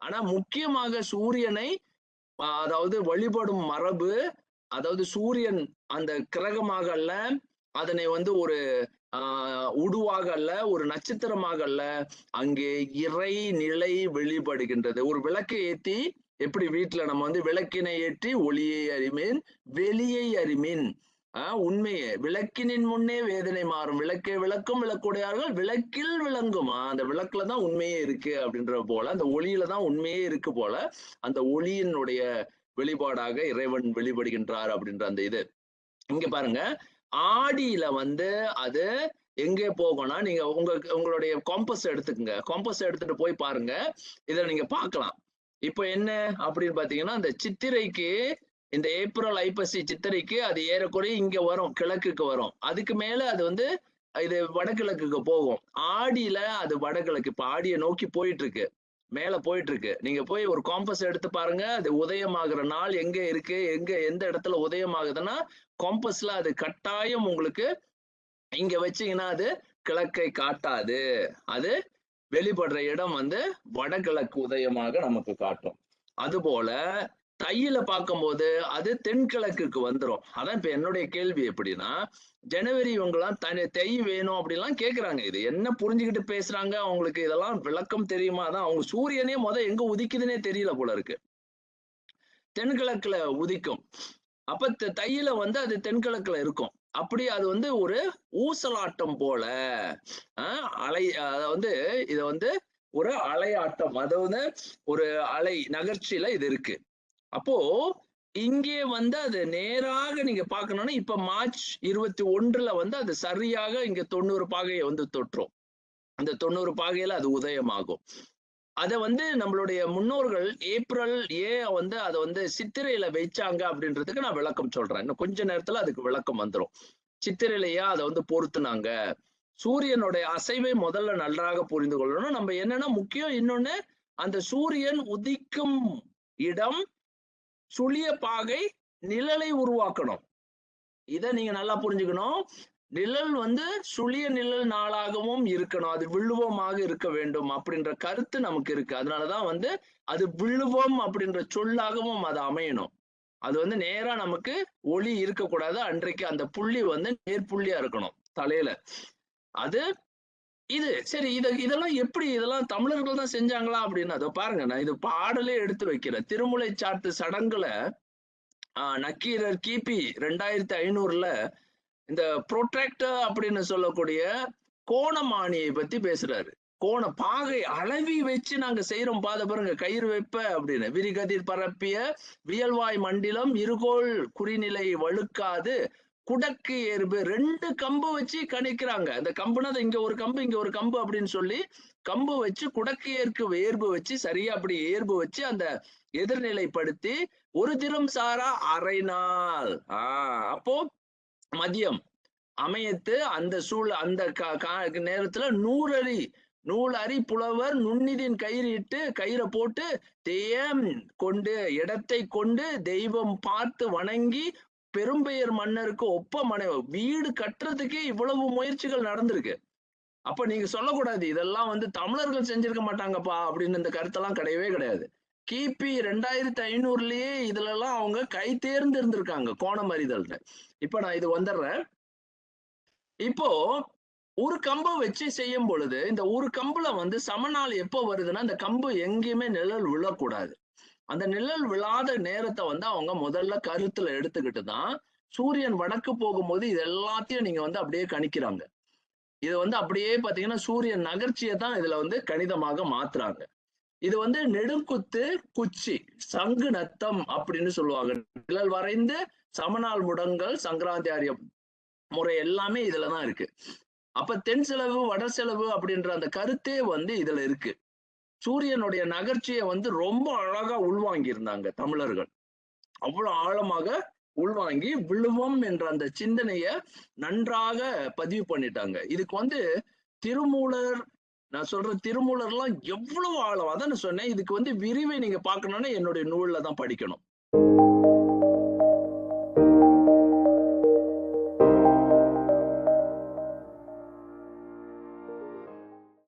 ஆனா முக்கியமாக சூரியனை அதாவது வழிபடும் மரபு அதாவது சூரியன் அந்த கிரகமாக அல்ல அதனை வந்து ஒரு ஆஹ் உடுவாக அல்ல ஒரு நட்சத்திரமாக அல்ல அங்கே இறை நிலை வெளிப்படுகின்றது. ஒரு விளக்கை ஏத்தி எப்படி வீட்டுல நம்ம வந்து விளக்கினை ஏற்றி ஒளியை அறிமீன் வெளியை அறிமீன். ஆஹ் உண்மையே. விளக்கினின் முன்னே வேதனை மாறும். விளக்கை விளக்கும் விளக்குடையார்கள் விளக்கில் விளங்கும். அந்த விளக்குல தான் உண்மையே இருக்கு அப்படின்ற போல அந்த ஒளியில தான் உண்மையே இருக்கு போல அந்த ஒளியினுடைய வெளிப்பாடாக இறைவன் வெளிப்படுகின்றார் அப்படின்ற அந்த இது. இங்க பாருங்க. ஆடியில வந்து அது எங்கே போகும்னா நீங்க உங்க உங்களுடைய காம்பஸ் எடுத்துக்கங்க. காம்பஸ் எடுத்துட்டு போய் பாருங்க. இதை நீங்க பார்க்கலாம். இப்போ என்ன அப்படின்னு பாத்தீங்கன்னா அந்த சித்திரைக்கு இந்த ஏப்ரல் ஐப்பசி சித்திரைக்கு அது ஏறக்குறைய இங்க வரும் கிழக்குக்கு வரும். அதுக்கு மேல அது வந்து இது வடகிழக்குக்கு போகும். ஆடியில அது வடகிழக்கு இப்ப ஆடியை நோக்கி போயிட்டு இருக்கு மேல போயிட்டு இருக்கு நீங்க போய் ஒரு காம்பஸ் எடுத்து பாருங்க அது உதயமாகிற நாள் எங்க இருக்கு எங்க எந்த இடத்துல உதயமாகுதுன்னா காம்பஸ்ல அது கட்டாயம் உங்களுக்கு இங்க வச்சீங்கன்னா அது கிழக்கை காட்டாது. அது வெளிப்படுற இடம் வந்து வடகிழக்கு உதயமாக நமக்கு காட்டும். அதுபோல தையில பார்க்கும்போது அது தென்கிழக்குக்கு வந்துடும் அதான் இப்ப என்னுடைய கேள்வி எப்படின்னா ஜனவரி இவங்கெல்லாம் தனி தை வேணும் அப்படிலாம் கேட்குறாங்க இது என்ன புரிஞ்சுக்கிட்டு பேசுறாங்க? அவங்களுக்கு இதெல்லாம் விளக்கம் தெரியுமா? தான் அவங்க சூரியனே முத எங்க உதிக்குதுன்னே தெரியல போல இருக்கு. தென்கிழக்குல உதிக்கும். அப்ப த- தையில வந்து அது தென்கிழக்குல இருக்கும். அப்படி அது வந்து ஒரு ஊசலாட்டம் போல அலை அதை வந்து இதை வந்து ஒரு அலையாட்டம். அதாவது ஒரு அலை நகர்ச்சியில இது இருக்கு. அப்போ இங்கே வந்து அது நேராக நீங்க பாக்கணும்னா இப்ப மார்ச் இருபத்தி ஒன்றுல வந்து அது சரியாக இங்க தொண்ணூறு பாகையை வந்து தொற்றும். அந்த தொண்ணூறு பாகையில அது உதயமாகும். அதை வந்து நம்மளுடைய முன்னோர்கள் ஏப்ரல் ஏ வந்து அதை வந்து சித்திரையில வச்சாங்க அப்படின்றதுக்கு நான் விளக்கம் சொல்றேன். இன்னும் கொஞ்ச நேரத்துல அதுக்கு விளக்கம் வந்துரும். சித்திரையிலேயே அதை வந்து பொருத்துனாங்க? சூரியனுடைய அசைவை முதல்ல நன்றாக புரிந்து கொள்ளணும். நம்ம என்னன்னா முக்கியம் இன்னொன்னு அந்த சூரியன் உதிக்கும் இடம் சுழிய பாகை நிழலை உருவாக்கணும். இதை நீங்க நல்லா புரிஞ்சுக்கணும். நிழல் வந்து சுழிய நிழல் நாளாகவும் இருக்கணும். அது விழுவமாக இருக்க வேண்டும் அப்படின்ற கருத்து நமக்கு இருக்கு. அதனாலதான் வந்து அது விழுவம் அப்படின்ற சொல்லாகவும் அது அமையணும். அது வந்து நேரா நமக்கு ஒளி இருக்கக்கூடாது. அன்றைக்கு அந்த புள்ளி வந்து நேர்புள்ளியா இருக்கணும் தலையில. அது இது சரி இத இதெல்லாம் எப்படி இதெல்லாம் தமிழர்கள் தான் செஞ்சாங்களா அப்படின்னு அதை பாருங்க நான் இது பாடலே எடுத்து வைக்கிறேன். திருமுலை சாட்டு சடங்குல ஆஹ் நக்கீரர் கிபி ரெண்டாயிரத்தி ஐநூறுல இந்த புரோட்ராக்டர் அப்படின்னு சொல்லக்கூடிய கோணமானியை பத்தி பேசுறாரு. கோண பாகை அளவி வச்சு நாங்க செய்யறோம் பாத பாருங்க கயிறு வைப்ப அப்படின்னு. விரிகதிர் பரப்பிய வியல்வாய் மண்டிலம் இருகோள் குறிநிலை வழுக்காது. குடக்கு ஏர்பு ரெண்டு கம்பு வச்சு கணிக்கிறாங்க. அந்த கம்புனா இங்க ஒரு கம்பு இங்க ஒரு கம்பு அப்படின்னு சொல்லி கம்பு வச்சு குடக்கு ஏற்கு ஏர்பு வச்சு சரியா அப்படி ஏர்பு வச்சு அந்த எதிர்நிலைப்படுத்தி ஒரு தினம் சாரா அரை நாள். ஆஹ் அப்போ மதியம் அமையத்து அந்த சூழ் அந்த கா- கா- நேரத்துல நூறடி நூல் அரி புலவர் நுண்ணிதின் கயிறு இட்டு கயிறை போட்டு தேயம் கொண்டு இடத்தை கொண்டு தெய்வம் பார்த்து வணங்கி பெரும்பெயர் மன்னருக்கு ஒப்ப மனை வீடு கட்டுறதுக்கே இவ்வளவு முயற்சிகள் நடந்திருக்கு. அப்ப நீங்க சொல்லக்கூடாது இதெல்லாம் வந்து தமிழர்கள் செஞ்சிருக்க மாட்டாங்கப்பா அப்படின்னு இந்த கருத்தெல்லாம் கிடையவே கிடையாது. கிபி ரெண்டாயிரத்தி ஐநூறுலயே இதுல எல்லாம் அவங்க கை தேர்ந்து இருந்திருக்காங்க கோணம் அறிதல்ல. இப்ப நான் இது வந்துடுறேன் இப்போ ஒரு கம்பை வச்சு செய்யும் பொழுது இந்த ஒரு கம்புல வந்து சமநாள் எப்போ வருதுன்னா இந்த கம்பு எங்கேயுமே நிழல் விழக்கூடாது. அந்த நிழல் விழாத நேரத்தை வந்து அவங்க முதல்ல கருத்துல எடுத்துக்கிட்டு தான் சூரியன் வடக்கு போகும்போது இது எல்லாத்தையும் நீங்க வந்து அப்படியே கணிக்கிறாங்க. இது வந்து அப்படியே பாத்தீங்கன்னா சூரியன் நகர்ச்சியை தான் இதுல வந்து கணிதமாக மாத்துறாங்க. இது வந்து நெடுங்குத்து குச்சி சங்கு நத்தம் அப்படின்னு சொல்லுவாங்க. நிழல் வரைந்து சமநாள் முடங்கள் சங்கராந்தி ஆரியம் முறை எல்லாமே இதுலதான் இருக்கு. அப்ப தென் செலவு வட செலவு அப்படின்ற அந்த கருத்தே வந்து இதுல இருக்கு. சூரியனுடைய நகர்ச்சியை வந்து ரொம்ப அழகா உள்வாங்கி இருந்தாங்க தமிழர்கள். அவ்வளவு ஆழமாக உள்வாங்கி விழுவம் என்ற அந்த சிந்தனைய நன்றாக பதிவு பண்ணிட்டாங்க. இதுக்கு வந்து திருமூலர் நான் சொல்ற திருமூலர்லாம் எவ்வளவு ஆழம்? அதான் சொன்னேன் இதுக்கு வந்து விரிவை நீங்க பாக்கணும்னா என்னுடைய நூல்ல தான் படிக்கணும்.